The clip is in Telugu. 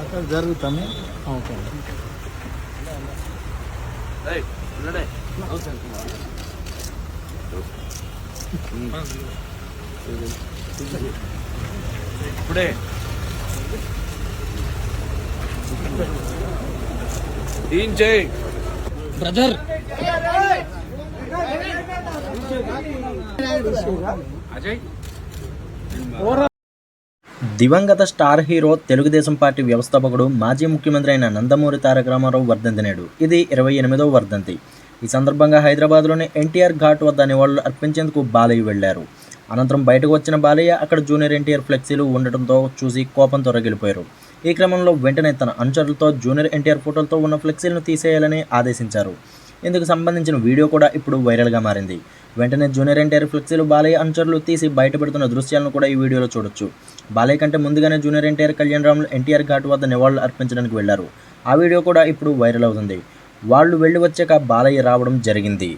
అక్కడ జరుగుతాను ఓకే ఇప్పుడే ఏం చేయి బ్రదర్ అజయ్ దివంగత స్టార్ హీరో తెలుగుదేశం పార్టీ వ్యవస్థాపకుడు మాజీ ముఖ్యమంత్రి అయిన నందమూరి తారక రామారావు వర్ధంతి నేడు ఇది ఇరవై ఎనిమిదవ వర్ధంతి. ఈ సందర్భంగా హైదరాబాద్లోని ఎన్టీఆర్ ఘాట్ వద్ద నివాళులు అర్పించేందుకు బాలయ్య వెళ్ళారు. అనంతరం బయటకు వచ్చిన బాలయ్య అక్కడ జూనియర్ ఎన్టీఆర్ ఫ్లెక్సీలు ఉండటంతో చూసి కోపంతో రగిలిపోయారు ఈ క్రమంలో వెంటనే తన అనుచరులతో జూనియర్ ఎన్టీఆర్ ఫోటోలతో ఉన్న ఫ్లెక్సీలను తీసేయాలని ఆదేశించారు. ఇందుకు సంబంధించిన వీడియో కూడా ఇప్పుడు వైరల్గా మారింది. వెంటనే జూనియర్ ఎన్టీఆర్ ఫ్లెక్సీలు బాలయ్య అనుచరులు తీసి బయటపెడుతున్న దృశ్యాలను కూడా ఈ వీడియోలో చూడొచ్చు. బాలయ్య కంటే ముందుగానే జూనియర్ ఎన్టీఆర్ కళ్యాణ్ రాములు ఎన్టీఆర్ ఘాట్ వద్ద నివాళులు అర్పించడానికి వెళ్ళారు. ఆ వీడియో కూడా ఇప్పుడు వైరల్ అవుతుంది. వాళ్ళు వెళ్ళి వచ్చాక బాలయ్య రావడం జరిగింది.